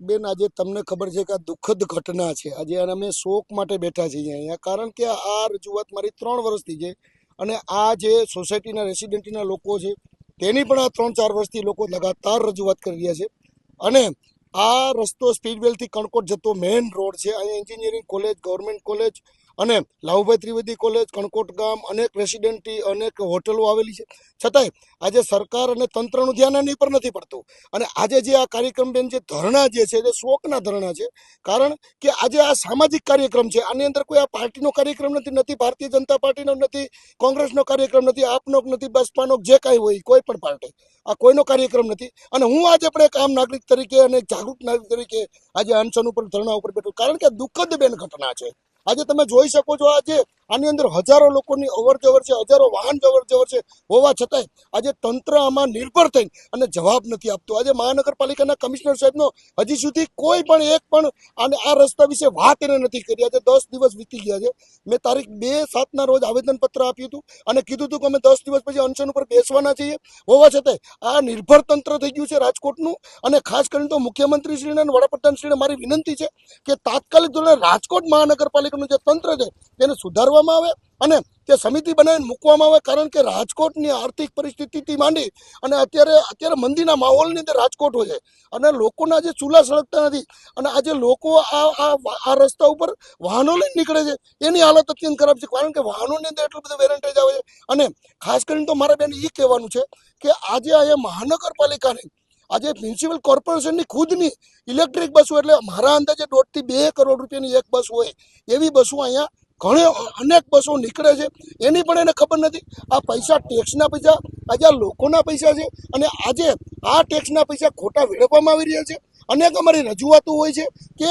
બેન, આજે તમને ખબર છે કે આ દુઃખદ ઘટના છે. આજે અને અમે શોક માટે બેઠા છીએ અહીંયા. કારણ કે આ રજૂઆત મારી ત્રણ વર્ષથી છે અને આ જે સોસાયટીના રેસિડેન્ટના લોકો છે, તેની પણ આ ત્રણ ચાર વર્ષથી લોકો લગાતાર રજૂઆત કરી રહ્યા છે. અને આ રસ્તો સ્પીડવેલથી કણકોટ જતો મેઇન રોડ છે. અહીંયા એન્જિનિયરિંગ કોલેજ, ગવર્મેન્ટ કોલેજ અને લાવુભાઈ ત્રિવેદી કોલેજ, કણકોટ ગામ અનેક રેસિડેન્ટી, અનેક હોટલો આવેલી છે. છતાંય આજે સરકાર અને તંત્રનું ધ્યાન આની પર નથી પડતું. અને આજે જે આ કાર્યક્રમ બેન જે ધરણા જે છે, જે શોકના ધરણા છે, કારણ કે આજે આ સામાજિક કાર્યક્રમ છે. આની અંદર કોઈ આ પાર્ટીનો કાર્યક્રમ નથી નથી ભારતીય જનતા પાર્ટીનો, નથી કોંગ્રેસનો કાર્યક્રમ નથી, આપનો નથી, બસપાનો જે કાંઈ હોય, કોઈ પણ પાર્ટી. આ કોઈનો કાર્યક્રમ નથી. અને હું આજે પણ એક આમ નાગરિક તરીકે અને જાગૃત નાગરિક તરીકે આજે અનશન ઉપર, ધરણા ઉપર બેઠું કારણ કે દુઃખદ બેન ઘટના છે. આજે તમે જોઈ શકો છો આજે આની અંદર હજારો લોકોની અવર છે, હજારો વાહન જવર છે. હોવા છતાંય આજે તંત્ર આમાં નિર્ભર થઈ અને જવાબ નથી આપતું. આજે મહાનગરપાલિકાના કમિશનર સાહેબનો હજી સુધી કોઈ પણ એક પણ અને આ રસ્તા વિશે વાત એને નથી કરી. આજે દસ દિવસ વીતી ગયા છે. મેં તારીખ બે સાતના રોજ આવેદનપત્ર આપ્યું હતું અને કીધું હતું કે અમે દસ દિવસ પછી અનશન ઉપર બેસવાના છીએ. હોવા છતાંય આ નિર્ભર તંત્ર થઈ ગયું છે રાજકોટનું અને ખાસ કરીને તો મુખ્યમંત્રીશ્રીને અને વડાપ્રધાનશ્રીને મારી વિનંતી છે કે તાત્કાલિક ધોરણે રાજકોટ મહાનગરપાલિકાનું જે તંત્ર છે તેને સુધારવામાં આવે અને તે સમિતિ બનાવીને મૂકવામાં આવે કારણ કે રાજકોટની આર્થિક પરિસ્થિતિથી માંડી અને અત્યારે અત્યારે મંદીના માહોલની અંદર રાજકોટ હોય છે. અને લોકોના જે ચૂલા સળગતા નથી અને આજે લોકો આ આ રસ્તા ઉપર વાહનો લઈને નીકળે છે, એની હાલત અત્યંત ખરાબ છે. કારણ કે વાહનોની અંદર એટલું બધું વેરંટેજ આવે છે. અને ખાસ કરીને તો મારે બેન એ કહેવાનું છે કે આજે અહીંયા મહાનગરપાલિકાની, આજે મ્યુનિસિપલ કોર્પોરેશનની ખુદની ઇલેક્ટ્રિક બસો એટલે મારા અંદાજે દોઢથી બે કરોડ રૂપિયાની એક બસ હોય એવી બસો અહીંયા ઘણી અનેક બસો નીકળે છે. એની પણ એને ખબર નથી. આ પૈસા ટેક્સના પૈસા, આજે આ લોકોના પૈસા છે અને આજે આ ટેક્સના પૈસા ખોટા વેડવામાં આવી રહ્યા છે. અનેક અમારી રજૂઆતો હોય છે કે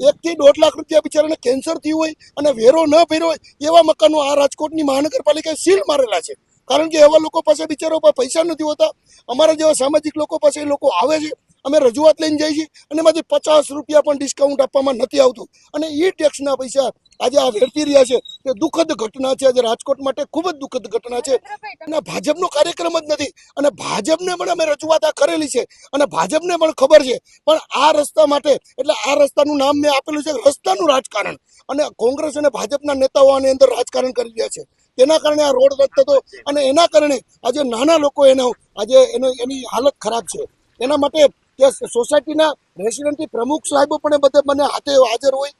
એકથી દોઢ લાખ રૂપિયા બિચારાને કેન્સર થયું હોય અને વેરો ન ભર્યો હોય એવા મકાનો આ રાજકોટની મહાનગરપાલિકાએ સીલ મારેલા છે. કારણ કે એવા લોકો પાસે બિચારો પાસે નથી હોતા. અમારા જેવા સામાજિક લોકો પાસે એ લોકો આવે છે. અમે રજૂઆત લઈને જઈએ છીએ અને એમાંથી પચાસ રૂપિયા પણ ડિસ્કાઉન્ટ આપવામાં નથી આવતું. અને એ ટેક્સના પૈસા આજે આ વેડફી રહ્યા છે. તે દુઃખદ ઘટના છે. આજે રાજકોટ માટે ખૂબ જ દુઃખદ ઘટના છે. અને ભાજપનો કાર્યક્રમ જ નથી. અને ભાજપને પણ અમે રજૂઆત આ કરેલી છે. અને ભાજપને પણ ખબર છે. પણ આ રસ્તા માટે એટલે આ રસ્તાનું નામ મેં આપેલું છે રસ્તાનું રાજકારણ. અને કોંગ્રેસ અને ભાજપના નેતાઓ આની અંદર રાજકારણ કરી રહ્યા છે. તેના કારણે આ રોડ રદ થતો અને એના કારણે આજે નાના લોકો એનો આજે એનો એની હાલત ખરાબ છે. એના માટે કે સોસાયટીના રેસિડેન્ટથી પ્રમુખ સાહેબો પણ બધે મને હાથે હાજર હોય